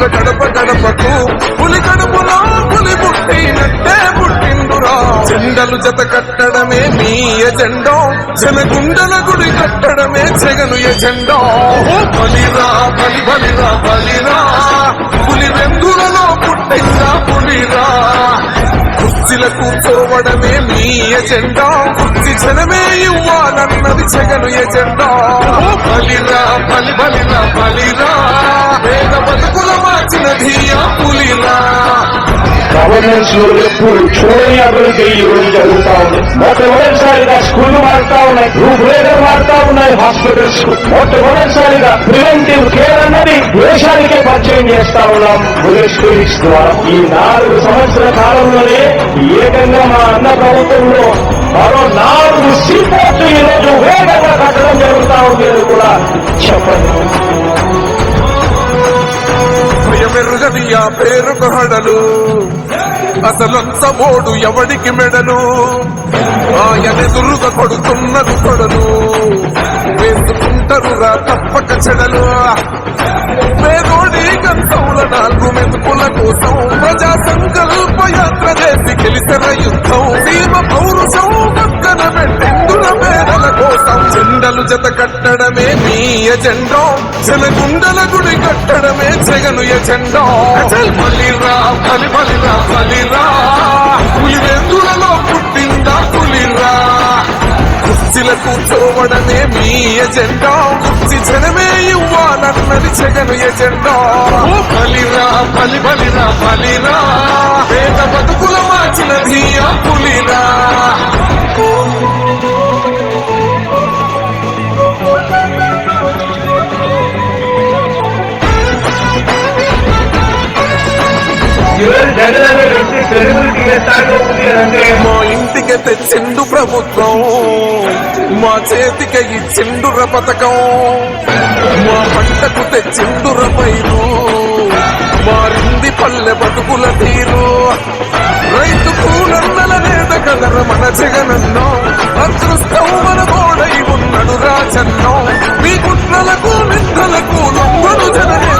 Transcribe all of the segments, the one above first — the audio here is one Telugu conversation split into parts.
పంపిండుల గడప గడపకు పులి కడుపులో పులి పుట్టినట్టే పుట్టిండురా జెండలు జత కట్టడమే మీ ఎజెండో. జనగుండల గుడి కట్టడమే జగను ఎజెండో. బలిరా బలి బలిరా బలిరా. పులి వెందులలో పుట్టిందా పులిరా. కుర్చీల కూర్చోవడమే మీ ఎజెండా. కుర్చీ జనమే ఇవ్వాలన్నది జగను ఎజెండా. బలిరా బలి బలిరా బలిరా. వేద బతుకుల మార్చినది ఆ పులిరా. గవర్నెన్స్లో ఎప్పుడు చూడని అభివృద్ధి ఈ రోజు జరుగుతా ఉంది. మొట్టమొదటిసారిగా స్కూల్ మారుతా ఉన్నాయి. రూప్ రేడర్ మారుతా ఉన్నాయి. హాస్పిటల్స్ మొట్టమొదటిసారిగా ప్రివెంటివ్ కేర్ అన్నది దేశానికే పరిచయం చేస్తా ఉన్నాం. బుల్లెట్ స్కూల్స్ ద్వారా ఈ నాలుగు సంవత్సరాల కాలంలోనే ఏకంగా మా అన్న ప్రభుత్వంలో మరో నాలుగు సీపోర్ట్లు ఈ రోజు వేగంగా కట్టడం జరుగుతా ఉంది అని కూడా చెప్పండి. భయమెరుగని ఆ పేరుకు హడలు అసలంత మోడు ఎవడికి మెడలు? ఆయనెదురుగా కొడుతున్నది కొడలు వేసుకుంటారురా తప్పక చెడలు. అక్షర యుద్ధం సీమ పౌరుషం పక్కన పెట్టెందుల మేడల కోసం జెండలు జత కట్టడమే మీ ఎజెండో. జనగుండల గుడి కట్టడమే జగను ఎజెండో. బలిరా బలి బలిరా బలిరా. పులివెందులలో పుట్టిందా పులిరా. కుర్చీల కూర్చోవడమే మీ ఎజెండా. కుర్చీ జనమే ఇవ్వాలన్నది జగను ఎజెండా. బలిరా బలి బలిరా. బలిరా పేద బతుకుల మార్చినది ఆ పులిరా. ఈరోజు జగన్ అనే వ్యక్తి తెలుగుకి ఎత్తాడు అంటే మా ఇంటికి తెచ్చిండు ప్రభుత్వం. మా చేతికి ఇచ్చిండుర పథకం. మా పంటకు తెచ్చిండుర పైరు. మారింది పల్లె బతుకుల తీరు. రైతు పూలన్నల నేత కదర మన జగనన్నో. అదృష్టం మన గోడై ఉన్నడు రాజన్నో. మీ కుట్రలకు నిద్రలకు లొంగను జననే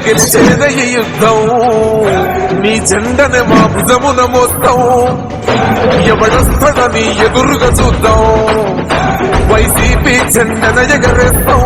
నువ్వే యుద్ధం. నీ జెండనే మా భుజమున మోస్తాం. ఎవడొస్తాడని ఎదురుగా చూద్దాం. వైసీపీ జెండన ఎగరేస్తాం.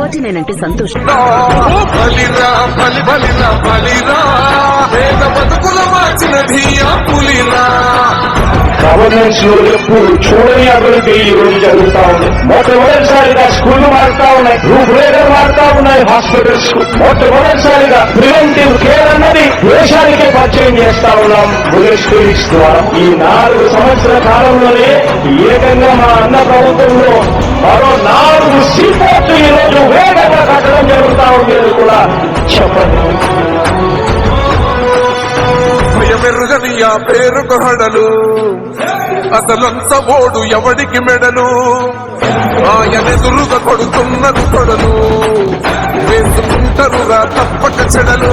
ఫార్టీ నైన్ అంటే సంతోషం. బలిరా బలి బలిరా బలిరా. పేద బతుకుల మార్చిన ధీయా పులిరా. గవర్నెన్స్లో ఎప్పుడు చూడని అభివృద్ధి ఈ రోజు జరుగుతా ఉంది. మొట్టమొదటిసారిగా స్కూళ్ళు మారుతా ఉన్నాయి. రూపురేఖలు మారుతా ఉన్నాయి. హాస్పిటల్స్కు మొట్టమొదటిసారిగా ప్రివెంటివ్ కేర్ అన్నది దేశానికే పరిచయం చేస్తా ఉన్నాం. బుల్లెట్ క్లినిక్స్ ద్వారా ఈ నాలుగు సంవత్సరాల కాలంలోనే ఏకంగా మా అన్న ప్రభుత్వంలో మరో నాలుగు సీపోర్ట్లు ఈ రోజు వేగంగా కట్టడం జరుగుతా ఉంది అని కూడా చెప్పండి. భయమెరుగని ఆ పేరుకు హడలు. అసలంత ఓడు ఎవడికి మెడలు? ఆయనెదురుగా కొడుతున్నది కొడలు వేసుకుంటారుగా తప్పక చెడలు.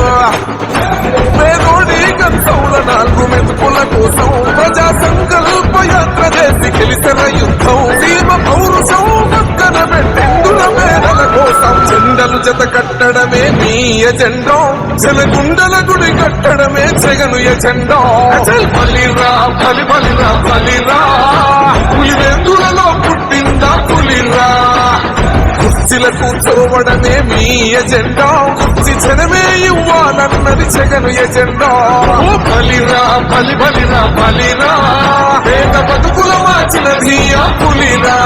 జత కట్టడమే మీ ఎజెండో. జనగుండల గుడి కట్టడమే జగను ఎజెండో. బలిరా బలి బలిరా బలిరా పులివెందులలో పుట్టిందా పులిరా కుర్చీల కూర్చోవడమే మీ ఎజెండా. కుర్చీ జనమే ఇవ్వాలన్నది జగను ఎజెండా. ఓ బలిరా బలి బలిరా బలిరా పేద బతుకుల మార్చిన ధీయా పులిరా